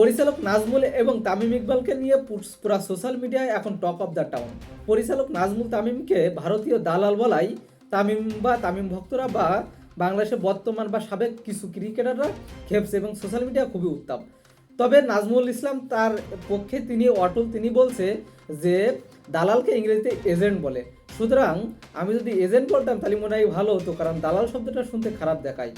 পরিচালক নাজমুল এবং তামিম ইকবালকে নিয়ে পুরা সোশ্যাল মিডিয়ায় এখন টক অফ দ্য টাউন। পরিচালক নাজমুল তামিমকে ভারতীয় দালাল বলাই তামিম বা তামিম ভক্তরা বা বাংলাদেশের বর্তমান বা সাবেক কিছু ক্রিকেটাররা খেপছে এবং সোশ্যাল মিডিয়া খুবই উত্তাপ। তবে নাজমুল ইসলাম তার পক্ষে তিনি অটল, তিনি বলছে যে দালালকে ইংরেজিতে এজেন্ট বলে। সুতরাং আমি যদি এজেন্ট বলতাম তাহলে মনে হয় ভালো হতো, কারণ দালাল শব্দটা শুনতে খারাপ দেখায়।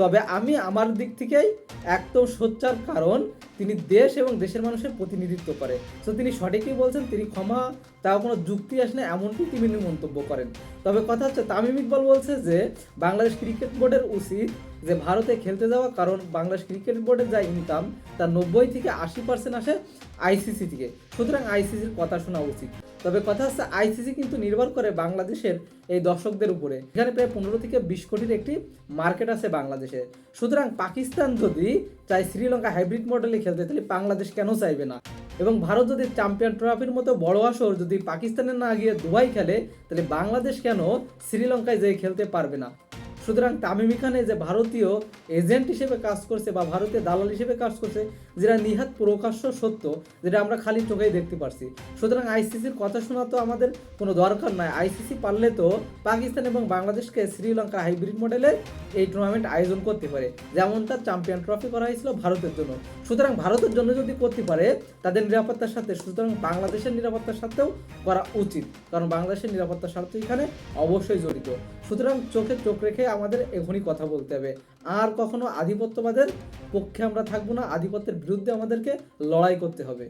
তবে আমি আমার দিক থেকেই একদম সোচ্চার, কারণ তিনি দেশ এবং দেশের মানুষের প্রতিনিধিত্ব করে। তো তিনি সঠিকই বলছেন, তিনি ক্ষমা, তাও কোনো যুক্তি আসে না এমনটি তিনি মন্তব্য করেন। তবে কথা হচ্ছে, তামিম ইকবাল বলছে যে, বাংলাদেশ ক্রিকেট বোর্ডের উচিত যে ভারতে খেলতে যাওয়া, কারণ বাংলাদেশ ক্রিকেট বোর্ডের যা ইনকাম তার নব্বই থেকে আশি পার্সেন্ট আসে আইসিসি থেকে। সুতরাং আইসিসির কথা শোনা উচিত। তবে কথা হচ্ছে আইসিসি কিন্তু নির্ভর করে বাংলাদেশের এই দর্শকদের উপরে। এখানে প্রায় পনেরো থেকে বিশ কোটির একটি মার্কেট আছে বাংলাদেশে। সুতরাং পাকিস্তান যদি চাই শ্রীলঙ্কা হাইব্রিড মডেলে খেলতে তাহলে বাংলাদেশ কেন চাইবে না? এবং ভারত যদি চ্যাম্পিয়ন ট্রফির মতো বড় আসর যদি পাকিস্তানে না গিয়ে দুবাই খেলে, তাহলে বাংলাদেশ কেন শ্রীলঙ্কায় যেয়ে খেলতে পারবে না? সুতরাং তামিম খানে যে ভারতীয় এজেন্ট হিসেবে কাজ করছে বা ভারতীয় দালাল হিসেবে কাজ করছে, যেটা নিহাত প্রকাশ্য সত্য, যেটা আমরা খালি চোখেই দেখতে পারছি। সুতরাং আইসিসির কথা শোনা তো আমাদের কোনো দরকার নাই। আইসিসি পারলে তো পাকিস্তান এবং বাংলাদেশকে শ্রীলঙ্কা হাইব্রিড মডেলে এই টুর্নামেন্ট আয়োজন করতে পারে। যেমনটা চ্যাম্পিয়ন ট্রফি করা হয়েছিল ভারতের জন্য। সুতরাং ভারতের জন্য যদি করতে পারে, তাদের নিরাপত্তার সাথে, সুতরাং বাংলাদেশের নিরাপত্তার সাথেও করা উচিত। কারণ বাংলাদেশের নিরাপত্তার স্বার্থ এখানে অবশ্যই জড়িত। সুতরাং চোখে চোখ রেখে আমাদের এখনই কথা বলতে হবে। আর কখনো আধিপত্যবাদের পক্ষে আমরা থাকব না, আধিপত্যের বিরুদ্ধে আমাদেরকে লড়াই করতে হবে।